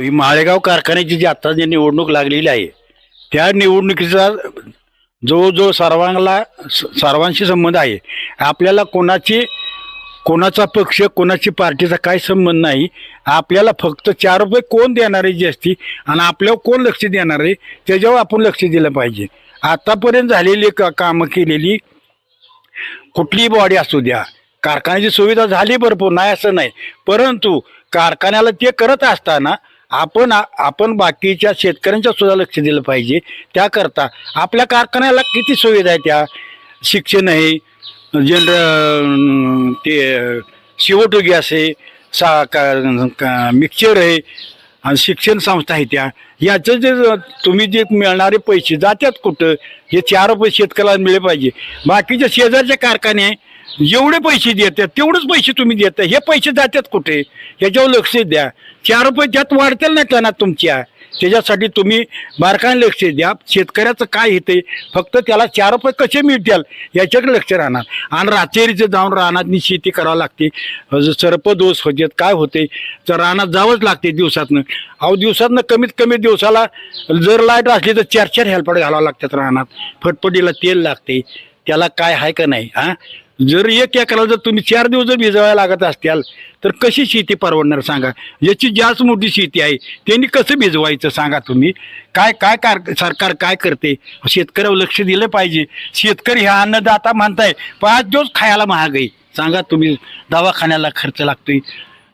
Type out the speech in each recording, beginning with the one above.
ही माळेगाव कारखान्याची जी आता जी निवडणूक लागलेली आहे त्या निवडणुकीचा जवळजवळ सर्वांना स- सर्वांशी संबंध आहे. आपल्याला कोणाची कोणाचा पक्ष कोणाची पार्टीचा काय संबंध नाही. आपल्याला फक्त चार रुपये कोण देणारे जी असती आणि आपल्यावर कोण लक्ष देणार आहे? त्याच्यावर आपण लक्ष दिलं पाहिजे. आतापर्यंत झालेली का कामं केलेली कुठलीही बॉडी असू द्या. कारखान्याची सुविधा झाली भरपूर नाही असं नाही. परंतु कारखान्याला ते करत असताना आपण आपण बाकीच्या शेतकऱ्यांच्या सुद्धा लक्ष दिलं पाहिजे. त्याकरता आपल्या कारखान्याला किती सुविधा आहे त्या शिक्षण आहे जनर ते शिवटो गॅस आहे सा का, का मिक्सचर आहे आणि शिक्षण संस्था आहे त्या याचं जे तुम्ही जे मिळणारे पैसे जातात कुठं? हे चार रुपये शेतकऱ्याला मिळले पाहिजे. बाकीच्या शेजारचे कारखाने जेवढे पैसे देतात तेवढेच पैसे तुम्ही देता हे पैसे जातात कुठे? ह्याच्यावर लक्ष द्या. चार रुपये त्यात वाढतील ना त्यांना तुमच्या. त्याच्यासाठी तुम्ही बारकाने लक्ष द्या. शेतकऱ्याचं काय येते फक्त त्याला चार रुपये कसे मिळतील? याच्याकडे लक्ष राहणार. आणि रात्रीचं जाऊन रानातनी शेती करावं लागते. सर्पदोष होते काय होते? तर रानात जावंच लागते दिवसातनं. अहो दिवसातनं कमीत कमी दिवसाला जर लाइट असली तर चार चार हेल्पड घालावं लागतात रानात. फटफटीला तेल लागते. त्याला काय आहे का नाही हा? जर एक एकाला जर तुम्ही चार दिवस जर भिजवायला लागत असत्याल तर कशी शेती परवडणार सांगा? याची जास्त मोठी शेती आहे त्यांनी कसं भिजवायचं सांगा तुम्ही? काय काय कार सरकार काय करते? शेतकऱ्यावर लक्ष दिलं पाहिजे. शेतकरी ह्या अन्नदाता म्हणताय पाच दिवस खायला महाग आहे. सांगा तुम्ही दवाखान्याला खर्च लागतोय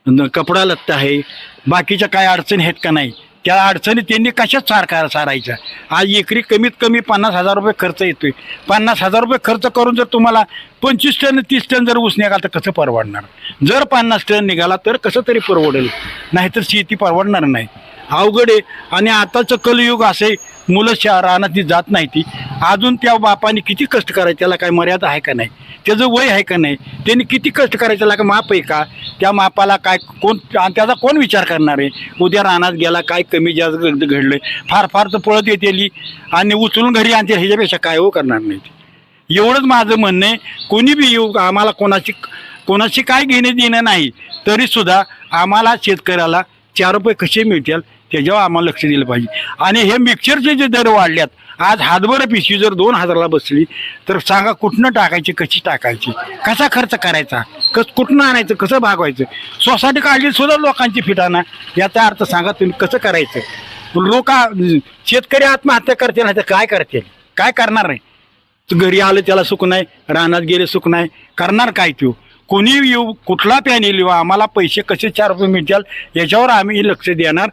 न- कपडा लत्ता आहे बाकीच्या काय अडचणी आहेत का नाही? त्या अडचणी त्यांनी कशाच सारखा सारायच्या आज एकरी कमीत कमी पन्नास हजार रुपये खर्च येतोय. पन्नास हजार रुपये खर्च करून जर तुम्हाला पंचवीस टन तीस टन जर ऊस निघाला तर कसं परवडणार? जर पन्नास टन निघाला तर कसं तरी परवडेल? नाहीतर शेती परवडणार नाही. अवघड आहे. आणि आताचं कलयुग असे मुलं शहरानं ती जात नाही ती अजून त्या बापाने किती कष्ट करायचे त्याला काय मर्यादा आहे का नाही? त्याचं वय आहे का नाही त्यांनी किती कष्ट करायचं त्याला माप आहे का? त्या मापाला काय कोण आणि त्याचा कोण विचार करणार आहे? उद्या रानात गेला काय कमी जास्त घडलं फार फार तर पळत येतेली. आणि उचलून घरी आणते ह्याच्यापेक्षा काय हो करणार नाही एवढंच माझं म्हणणं आहे. कोणी बी येऊ आम्हाला कोणाची कोणाशी काय घेणे देणं नाही. तरीसुद्धा आम्हाला शेतकऱ्याला चार रुपये कसे मिळतील त्याच्यावर आम्हाला लक्ष दिलं पाहिजे. आणि हे मिक्सरचे जे दर वाढल्यात आज हातभर पिशवी जर दोन हजाराला बसली तर सांगा कुठनं टाकायची कशी टाकायची? कसा खर्च करायचा? कस कुठनं आणायचं? कसं भागवायचं? सोसायटी काढली सुद्धा लोकांची फिटाना याचा अर्थ सांगा तुम्ही कसं करायचं? लोक शेतकरी आत्महत्या करतील नाही तर काय करतील? काय करणार नाही? घरी आलं त्याला सुख नाही. रानात गेले सुख नाही. करणार काय तो कोणी येऊ कुठला पॅनेल येऊ आम्हाला पैसे कसे चार रुपये मिळतील? याच्यावर आम्ही लक्ष देणार.